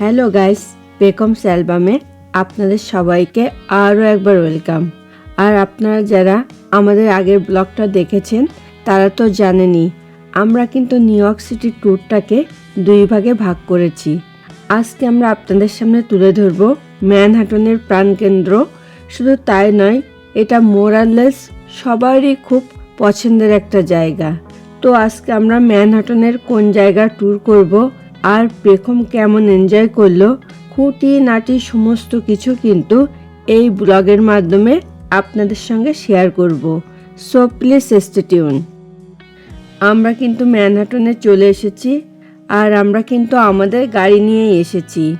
Hello guys বেকমস অ্যালবামে আপনাদের সবাইকে আরও একবার ওয়েলকাম আর আপনারা যারা আমাদের আগের ব্লগটা দেখেছেন, তারা তো জানেনই, আমরা কিন্তু নিউ ইয়র্ক সিটি ট্যুরটাকে দুই ভাগে ভাগ করেছি। আজকে আমরা আপনাদের সামনে তুলে ধরব ম্যানহাটনের প্রাণকেন্দ্র। শুধু তাই নয়, এটা মোরাললেস সবারই খুব পছন্দের একটা জায়গা। তো আজকে আমরা ম্যানহাটনের কোন জায়গা ট্যুর করব আর পেখম কেমন এনজয় করল খুঁটি নাটি সমস্ত কিছু কিন্তু এই ব্লগের মাধ্যমে আপনাদের সঙ্গে শেয়ার করব। সো প্লিজ স্টেটিউন আমরা কিন্তু ম্যানহাটনে চলে এসেছি আর আমরা কিন্তু আমাদের গাড়ি নিয়েই এসেছি।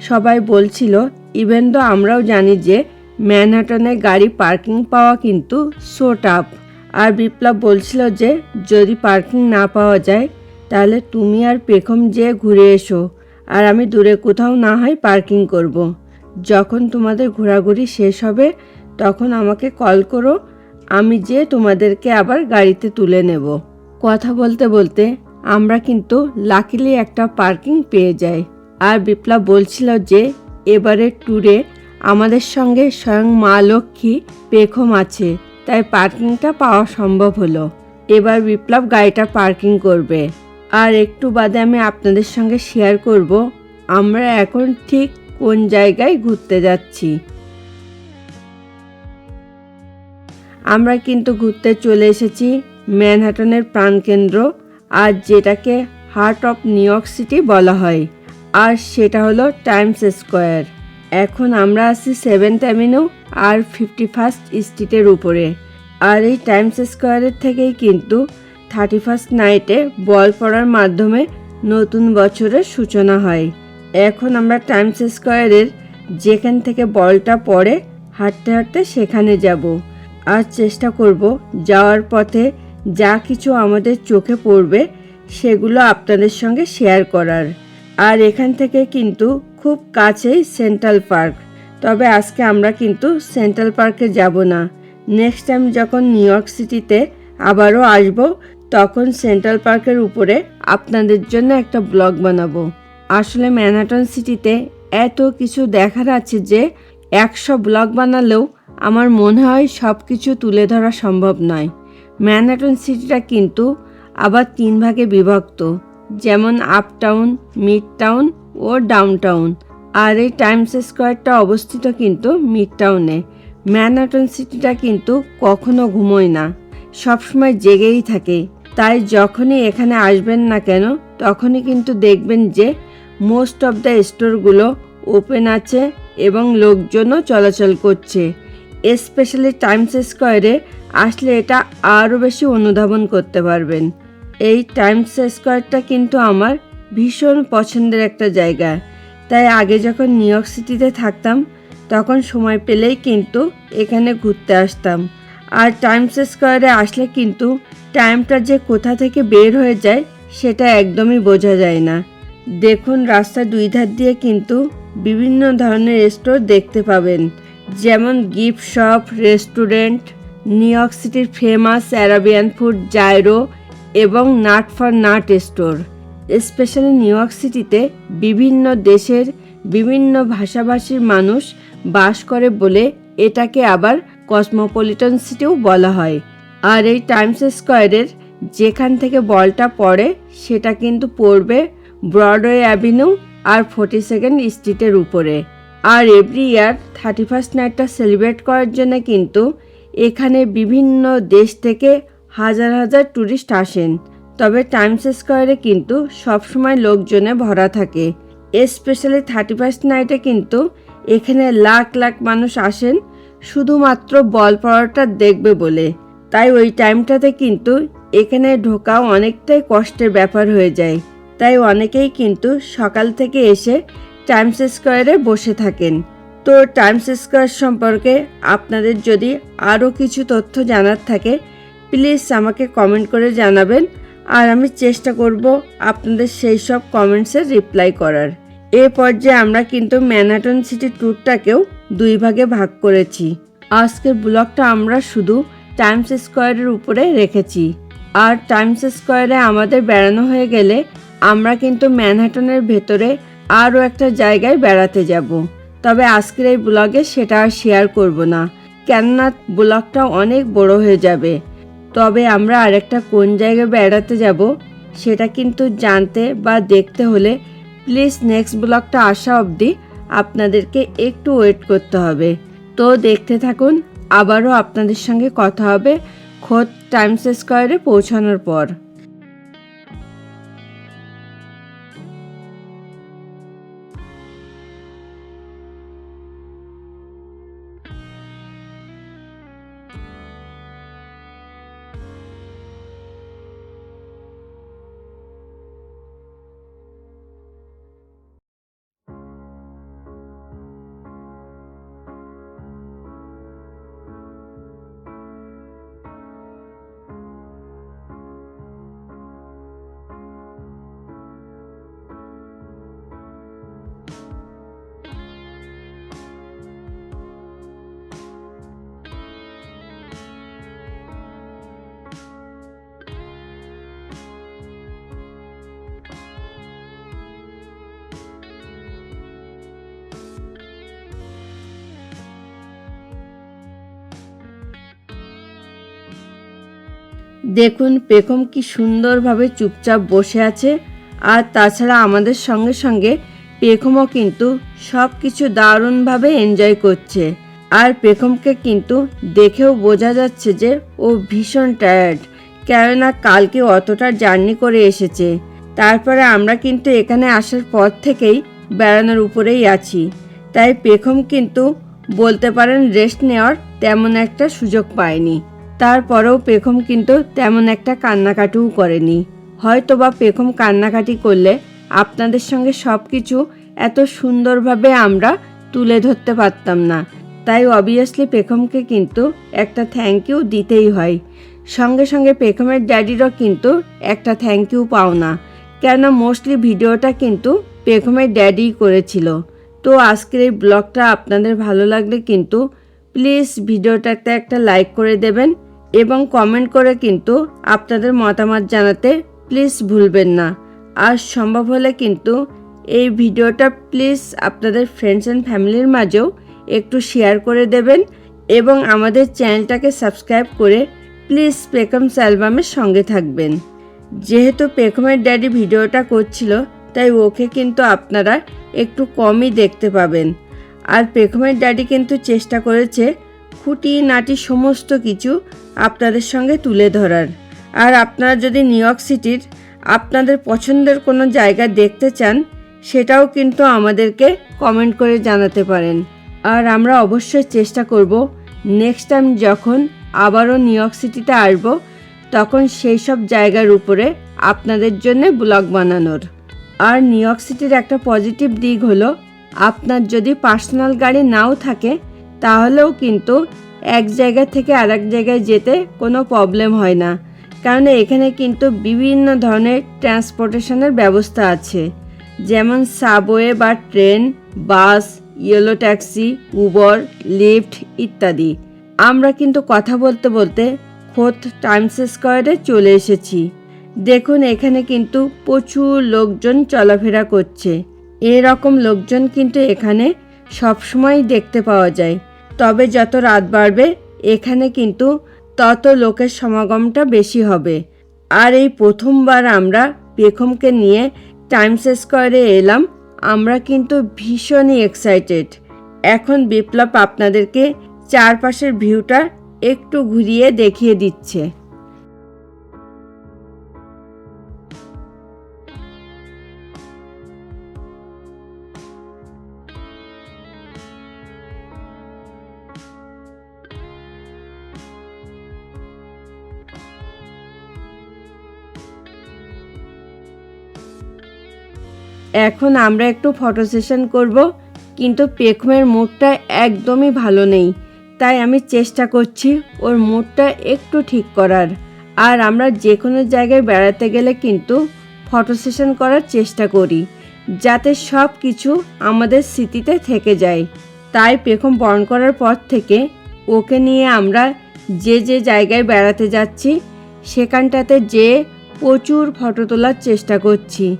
সবাই বলছিল ইভেন তো আমরাও জানি যে ম্যানহাটনে গাড়ি পার্কিং পাওয়া কিন্তু সো টাফ আর বিপ্লব বলছিল যে, যদি পার্কিং না পাওয়া যায় তাহলে তুমি আর পেখম যে ঘুরে এসো, আর আমি দূরে কোথাও না হয় পার্কিং করব। যখন তোমাদের ঘোরাঘুরি শেষ হবে, তখন আমাকে কল করো, আমি যে তোমাদেরকে আবার গাড়িতে তুলে নেব। কথা বলতে বলতে আমরা কিন্তু লাকিলি একটা পার্কিং পেয়ে যাই। আর বিপ্লব বলছিল যে এবারের ট্যুরে আমাদের সঙ্গে স্বয়ং মা লক্ষ্মী, পেখম আছে, তাই পার্কিংটা পাওয়া সম্ভব হলো। এবার বিপ্লব গাড়িটা পার্কিং করবে। আর একটু বাদে আমি আপনাদের সঙ্গে শেয়ার করব, আমরা এখন ঠিক কোন জায়গায় ঘুরতে যাচ্ছি। আমরা কিন্তু ঘুরতে চলে এসেছি ম্যানহাটনের প্রাণকেন্দ্র, আর যেটাকে heart of New York city বলা হয়, আর সেটা হলো টাইমস স্কোয়ার এখন আমরা আছি সেভেন্থ অ্যাভিনিউ আর ফিফটি ফার্স্ট স্ট্রিটের উপরে, আর এই টাইমস স্কোয়ারের থেকেই কিন্তু থার্টি ফার্স্ট নাইটে বল পড়ার মাধ্যমে নতুন বছরের সূচনা হয়। এখন আমরা টাইমস স্কোয়ারের যেখান থেকে বলটা পড়ে হাঁটতে হাঁটতে সেখানে যাব। আর চেষ্টা করব যাওয়ার পথে যা কিছু আমাদের চোখে পড়বে সেগুলো আপনাদের সঙ্গে শেয়ার করার। আর এখান থেকে কিন্তু খুব কাছেই সেন্ট্রাল পার্ক। তবে আজকে আমরা কিন্তু সেন্ট্রাল পার্কে যাব না। নেক্সট টাইম যখন নিউ ইয়র্ক সিটিতে আবারও আসব তখন সেন্ট্রাল পার্কের উপরে আপনাদের জন্য একটা ব্লগ বানাবো। আসলে ম্যানহাটন সিটিতে এত কিছু দেখার আছে যে একশো ব্লগ বানালেও আমার মনে হয় সব কিছু তুলে ধরা সম্ভব নয়। ম্যানহাটন সিটিটা কিন্তু আবার তিন ভাগে বিভক্ত, যেমন আপটাউন মিড টাউন ও ডাউনটাউন। আর এই টাইমস স্কোয়ারটা অবস্থিত কিন্তু মিড টাউনে ম্যানহাটন সিটিটা কিন্তু কখনো ঘুমোয় না, সবসময় জেগেই থাকে। তাই যখনই এখানে আসবেন না কেন, তখনই কিন্তু দেখবেন যে মোস্ট অফ দ্য স্টোরগুলো ওপেন আছে এবং লোকজনও চলাচল করছে। স্পেশালি টাইমস স্কোয়ারে আসলে এটা আরও বেশি অনুধাবন করতে পারবেন। এই টাইমস স্কোয়ারটা কিন্তু আমার ভীষণ পছন্দের একটা জায়গা। তাই আগে যখন নিউ ইয়র্ক সিটিতে থাকতাম, তখন সময় পেলেই কিন্তু এখানে ঘুরতে আসতাম। আর টাইমস স্কোয়ারে আসলে কিন্তু টাইমটা যে কোথা থেকে বের হয়ে যায়, সেটা একদমই বোঝা যায় না। দেখুন রাস্তার দুই ধার দিয়ে কিন্তু বিভিন্ন ধরনের স্টোর দেখতে পাবেন। যেমন gift shop restaurant New York সিটির ফেমাস অ্যারাবিয়ান ফুড জায়রো এবং nut for nut store specially New York সিটিতে বিভিন্ন দেশের বিভিন্ন ভাষাভাষীর মানুষ বাস করে বলে এটাকে আবার কসমোপলিটন সিটিও বলা হয়। আর এই টাইমস স্কোয়ারের যেখান থেকে বলটা পড়ে, সেটা কিন্তু পড়বে ব্রডওয়ে অ্যাভিনিউ আর ফোর্টি সেকেন্ড স্ট্রিটের উপরে। আর এভরি ইয়ার থার্টি ফার্স্ট নাইটটা সেলিব্রেট করার জন্য কিন্তু এখানে বিভিন্ন দেশ থেকে হাজার হাজার ট্যুরিস্ট আসেন। তবে টাইমস স্কোয়ারে কিন্তু সবসময় লোকজনে ভরা থাকে। স্পেশালি থার্টি ফার্স্ট নাইটে কিন্তু এখানে লাখ লাখ মানুষ আসেন শুধুমাত্র বল পড়াটা দেখবে বলে। তাই ওই টাইমটাতে কিন্তু এখানে ঢোকাও অনেকটাই কষ্টের ব্যাপার হয়ে যায়। তাই অনেকেই কিন্তু সকাল থেকে এসে টাইমস স্কোয়ারে বসে থাকেন। তো টাইমস স্কোয়ার সম্পর্কে আপনাদের যদি আরও কিছু তথ্য জানার থাকে, প্লিজ আমাকে কমেন্ট করে জানাবেন। আর আমি চেষ্টা করব আপনাদের সেই সব কমেন্টসের রিপ্লাই করার। এ পর্যায়ে আমরা কিন্তু ম্যানহাটন সিটি ট্যুরটাকেও দুই ভাগে ভাগ করেছি। আজকের ব্লগটা আমরা শুধু টাইমস স্কোয়ারের উপরে রেখেছি। আর টাইমস স্কোয়ারে আমাদের বেড়ানো হয়ে গেলে আমরা কিন্তু ম্যানহাটনের ভেতরে আরও একটা জায়গায় বেড়াতে যাব। তবে আজকের এই ব্লগে সেটা আর শেয়ার করব না। কেননা ব্লগটা অনেক বড় হয়ে যাবে। তবে আমরা আরেকটা কোন জায়গায় বেড়াতে যাব সেটা কিন্তু জানতে বা দেখতে হলে প্লিজ নেক্সট ব্লগটা আসা অবধি আপনাদেরকে একটু ওয়েট করতে হবে। তো দেখতে থাকুন, আবারও আপনাদের সঙ্গে কথা হবে খোদ টাইমস স্কোয়ারে পৌঁছানোর পর। দেখুন পেখম কি সুন্দরভাবে চুপচাপ বসে আছে। আর তাছাড়া আমাদের সঙ্গে সঙ্গে পেখমও কিন্তু সব কিছু দারুণভাবে এনজয় করছে। আর পেখমকে কিন্তু দেখেও বোঝা যাচ্ছে যে ও ভীষণ টায়ার্ড কেননা কালকে অতটা জার্নি করে এসেছে। তারপরে আমরা কিন্তু এখানে আসার পর থেকেই বেড়ানোর উপরেই আছি। তাই পেখম কিন্তু বলতে পারেন রেস্ট নেওয়ার তেমন একটা সুযোগ পায়নি। তারপরেও পেখম কিন্তু তেমন একটা কান্নাকাটিও করেনি। হয়তো বা পেখম কান্নাকাটি করলে আপনাদের সঙ্গে সব কিছু এত সুন্দরভাবে আমরা তুলে ধরতে পারতাম না। তাই অবভিয়াসলি পেখমকে কিন্তু একটা থ্যাংক ইউ দিতেই হয়। সঙ্গে সঙ্গে পেখমের ড্যাডিরও কিন্তু একটা থ্যাংক ইউ পাও না কেন মোস্টলি ভিডিওটা কিন্তু পেখমের ড্যাডি করেছিল। তো আজকের এই ব্লগটা আপনাদের ভালো লাগলে কিন্তু প্লিজ ভিডিওটাতে একটা লাইক করে দেবেন। এবং কমেন্ট করে কিন্তু আপনাদের মতামত জানাতে প্লিজ ভুলবেন না। আর সম্ভব হলে কিন্তু এই ভিডিওটা প্লিজ আপনাদের ফ্রেন্ডস অ্যান্ড ফ্যামিলির মাঝেও একটু শেয়ার করে দেবেন এবং আমাদের চ্যানেলটাকে সাবস্ক্রাইব করে প্লিজ পেকমস অ্যালবামের সঙ্গে থাকবেন। যেহেতু পেখমের ড্যাডি ভিডিওটা করছিল, তাই ওকে কিন্তু আপনারা একটু কমই দেখতে পাবেন। আর পেখমের ড্যাডি কিন্তু চেষ্টা করেছে খুঁটি, নাটি, সমস্ত কিছু আপনাদের সঙ্গে তুলে ধরার। আর আপনারা যদি নিউ ইয়র্ক সিটির আপনাদের পছন্দের কোনো জায়গা দেখতে চান, সেটাও কিন্তু আমাদেরকে কমেন্ট করে জানাতে পারেন। আর আমরা অবশ্যই চেষ্টা করব নেক্সট টাইম যখন আবারও নিউ ইয়র্ক সিটিতে আসব, তখন সেই সব জায়গার উপরে আপনাদের জন্য ব্লগ বানানোর। আর নিউ ইয়র্ক সিটির একটা পজিটিভ দিক হলো, আপনার যদি পার্সোনাল গাড়ি নাও থাকে তাহলেও কিন্তু এক জায়গা থেকে আরেক জায়গায় যেতে কোনো প্রবলেম হয় না। কারণ এখানে কিন্তু বিভিন্ন ধরনের ট্রান্সপোর্টেশনের ব্যবস্থা আছে। যেমন সাবওয়ে বা train bus yellow taxi Uber Lyft ইত্যাদি। আমরা কিন্তু কথা বলতে বলতে খোদ টাইমস স্কোয়ারে চলে এসেছি। দেখুন, এখানে কিন্তু প্রচুর লোকজন চলাফেরা করছে। এরকম লোকজন কিন্তু এখানে সবসময় দেখতে পাওয়া যায়। তবে যত রাত বাড়বে, এখানে কিন্তু তত লোকের সমাগমটা বেশি হবে। আর এই প্রথমবার আমরা পেখমকে নিয়ে টাইমস স্কোয়ারে এলাম, আমরা কিন্তু ভীষণই এক্সাইটেড এখন বিপ্লব আপনাদেরকে চারপাশের ভিউটা একটু ঘুরিয়ে দেখিয়ে দিচ্ছে। এখন আমরা একটু ফটো সেশন করব, কিন্তু পেখমের মুডটা একদমই ভালো নেই। তাই আমি চেষ্টা করছি ওর মুডটা একটু ঠিক করার। আর আমরা যে কোনো জায়গায় বেড়াতে গেলে কিন্তু ফটো সেশন করার চেষ্টা করি, যাতে সব কিছু আমাদের স্মৃতিতে থেকে যায়। তাই পেখম বরণ করার পর থেকে ওকে নিয়ে আমরা যে যে জায়গায় বেড়াতে যাচ্ছি, সেখানটাতে যে প্রচুর ফটো তোলার চেষ্টা করছি।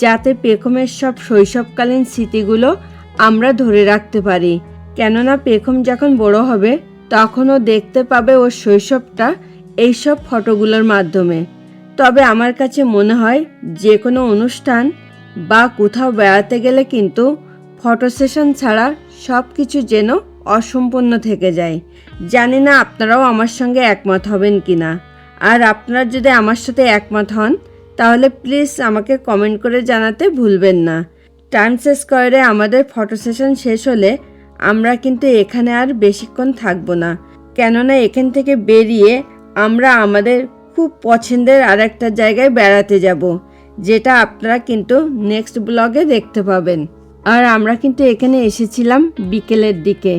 যাতে পেখমের সব শৈশবকালীন স্মৃতিগুলো আমরা ধরে রাখতে পারি। কেননা পেখম যখন বড় হবে, তখনও দেখতে পাবে ওর শৈশবটা এইসব ফটোগুলোর মাধ্যমে। তবে আমার কাছে মনে হয় যে কোনো অনুষ্ঠান বা কোথাও বেড়াতে গেলে কিন্তু ফটো সেশন ছাড়া সব কিছু যেন অসম্পূর্ণ থেকে যায়। জানি না আপনারাও আমার সঙ্গে একমত হবেন কি না আর আপনারা যদি আমার সাথে একমত হন তাহলে প্লিজ আমাকে কমেন্ট করে জানাতে ভুলবেন না। টাইমস স্কোয়ারে আমাদের ফটো সেশন শেষ হলে আমরা কিন্তু এখানে আর বেশিক্ষণ থাকব না। কেননা এখান থেকে বেরিয়ে আমরা আমাদের খুব পছন্দের আর একটা জায়গায় বেড়াতে যাব, যেটা আপনারা কিন্তু নেক্সট ব্লগে দেখতে পাবেন। আর আমরা কিন্তু এখানে এসেছিলাম বিকেলের দিকে,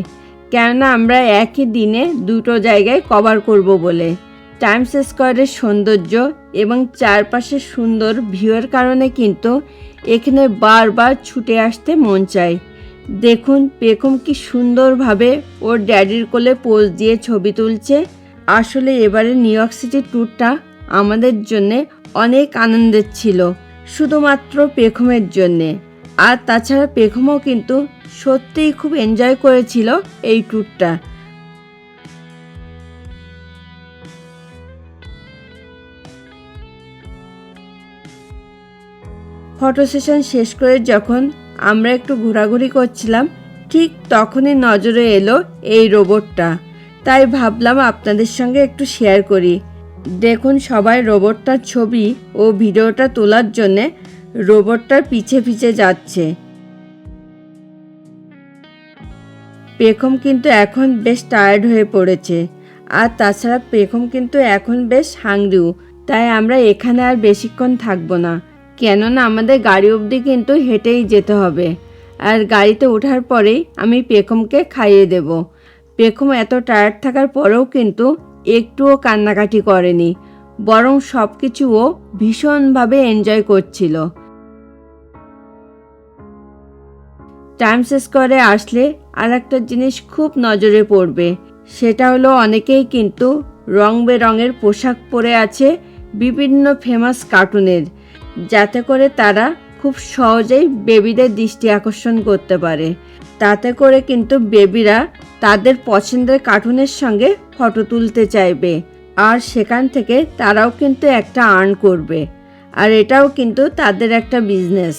কেননা আমরা একই দিনে দুটো জায়গায় কভার করব বলে। টাইমস স্কোয়ারের সৌন্দর্য এবং চারপাশের সুন্দর ভিউয়ের কারণে কিন্তু এখানে বারবার ছুটে আসতে মন চায়। দেখুন পেখম কি সুন্দরভাবে ওর ড্যাডির কোলে পোজ দিয়ে ছবি তুলছে। আসলে এবারে নিউ ইয়র্ক সিটি ট্যুরটা আমাদের জন্যে অনেক আনন্দের ছিল, শুধুমাত্র পেখমের জন্যে। আর তাছাড়া পেখমও কিন্তু সত্যিই খুব এনজয় করেছিল এই ট্যুরটা ফটো সেশন শেষ করে যখন আমরা একটু ঘোরাঘুরি করছিলাম, ঠিক তখনই নজরে এলো এই রোবটটা তাই ভাবলাম আপনাদের সঙ্গে একটু শেয়ার করি। দেখুন, সবাই রোবটটার ছবি ও ভিডিওটা তোলার জন্যে রোবটটার পিছে পিছে যাচ্ছে। পেখম কিন্তু এখন বেশ টায়ার্ড হয়ে পড়েছে। আর তাছাড়া পেখম কিন্তু এখন বেশ হাংরিও তাই আমরা এখানে আর বেশিক্ষণ থাকব না। কেননা আমাদের গাড়ি অবধি কিন্তু হেঁটেই যেতে হবে। আর গাড়িতে ওঠার পরেই আমি পেখমকে খাইয়ে দেব। পেখম এত টায়ার্ড থাকার পরেও কিন্তু একটুও কান্নাকাটি করেনি, বরং সব কিছু ও ভীষণভাবে এনজয় করছিল। টাইমস স্কোয়ারে আসলে আর একটা জিনিস খুব নজরে পড়বে, সেটা হলো অনেকেই কিন্তু রং বেরঙের পোশাক পরে আছে বিভিন্ন ফেমাস কার্টুনের যাতে করে তারা খুব সহজেই বেবিদের দৃষ্টি আকর্ষণ করতে পারে। তাতে করে কিন্তু বেবিরা তাদের পছন্দের কার্টুনের সঙ্গে ফটো তুলতে চাইবে। আর সেখান থেকে তারাও কিন্তু একটা আর্ন করবে। আর এটাও কিন্তু তাদের একটা বিজনেস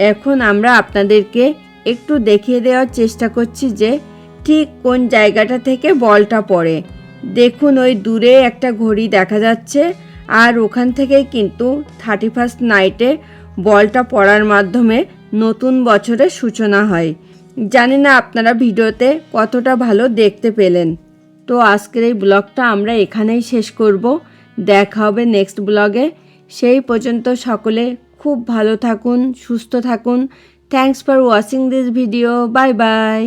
এখন আমরা আপনাদেরকে একটু দেখিয়ে দেওয়ার চেষ্টা করছি যে ঠিক কোন জায়গাটা থেকে বলটা পড়ে। দেখুন, ওই দূরে একটা ঘড়ি দেখা যাচ্ছে আর ওখান থেকে কিন্তু থার্টি ফার্স্ট নাইটে বলটা পড়ার মাধ্যমে নতুন বছরের সূচনা হয়। জানি না আপনারা ভিডিওতে কতটা ভালো দেখতে পেলেন। তো আজকের এই ব্লগটা আমরা এখানেই শেষ করব। দেখা হবে নেক্সট ব্লগে। সেই পর্যন্ত সকলে খুব ভালো থাকুন সুস্থ থাকুন। Thanks for watching this video bye bye